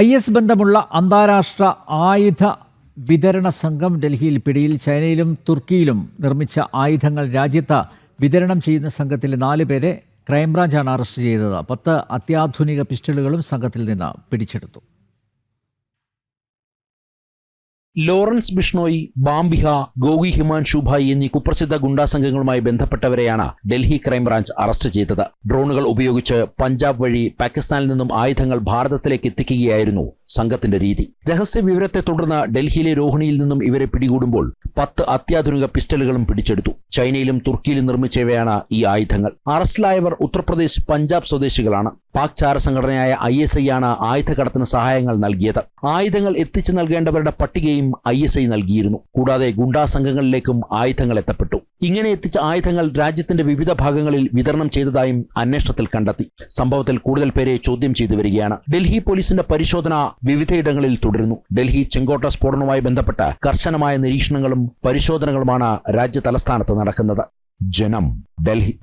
I S ബന്ധമുള്ള അന്താരാഷ്ട്ര ആയുധ വിതരണ സംഘം ഡൽഹിയിൽ പിടിയിൽ ചൈനയിലും തുർക്കിയിലും നിർമ്മിച്ച ആയുധങ്ങൾ രാജ്യത്ത് വിതരണം ചെയ്യുന്ന സംഘത്തിലെ നാല് പേരെ ക്രൈംബ്രാഞ്ചാണ് അറസ്റ്റ് ചെയ്തത്. പത്ത് അത്യാധുനിക പിസ്റ്റളുകളും സംഘത്തിൽ നിന്ന് പിടിച്ചെടുത്തു. ലോറൻസ് ബിഷ്ണോയ് ബാംബിഹ ഗോഗി ഹിമാൻഷു ഭായ് എന്നീ കുപ്രസിദ്ധ ഗുണ്ടാ സംഘങ്ങളുമായി ബന്ധപ്പെട്ടവരെയാണ് ഡൽഹി ക്രൈംബ്രാഞ്ച് അറസ്റ്റ് ചെയ്തത്. ഡ്രോണുകൾ ഉപയോഗിച്ച് പഞ്ചാബ് വഴി പാകിസ്ഥാനിൽ നിന്നും ആയുധങ്ങൾ ഭാരതത്തിലേക്ക് എത്തിക്കുകയായിരുന്നു സംഘത്തിന്റെ രീതി. രഹസ്യ വിവരത്തെ തുടർന്ന് ഡൽഹിയിലെ രോഹിണിയിൽ നിന്നും ഇവരെ പിടികൂടുമ്പോൾ പത്ത് അത്യാധുനിക പിസ്റ്റലുകളും പിടിച്ചെടുത്തു. ചൈനയിലും തുർക്കിയിലും നിർമ്മിച്ചവയാണ് ഈ ആയുധങ്ങൾ. അറസ്റ്റിലായവർ ഉത്തർപ്രദേശ് പഞ്ചാബ് സ്വദേശികളാണ്. പാക് ചാര സംഘടനയായ ഐ എസ് ഐ ആണ് ആയുധ കടത്തിന് സഹായങ്ങൾ നൽകിയത്. ആയുധങ്ങൾ എത്തിച്ചു നൽകേണ്ടവരുടെ പട്ടികയും ഐ എസ് ഐ നൽകിയിരുന്നു. കൂടാതെ ഗുണ്ടാ സംഘങ്ങളിലേക്കും ആയുധങ്ങൾ എത്തപ്പെട്ടു. ഇങ്ങനെ എത്തിച്ച ആയുധങ്ങൾ രാജ്യത്തിന്റെ വിവിധ ഭാഗങ്ങളിൽ വിതരണം ചെയ്തതായും അന്വേഷണത്തിൽ കണ്ടെത്തി. സംഭവത്തിൽ കൂടുതൽ പേരെ ചോദ്യം ചെയ്തു വരികയാണ്. ഡൽഹി പോലീസിന്റെ പരിശോധന വിവിധയിടങ്ങളിൽ തുടരുന്നു. ഡൽഹി ചെങ്കോട്ട സ്ഫോടനവുമായി ബന്ധപ്പെട്ട കർശനമായ നിരീക്ഷണങ്ങളും പരിശോധനകളുമാണ് രാജ്യ തലസ്ഥാനത്ത് നടക്കുന്നത്. ജനം ഡൽഹി.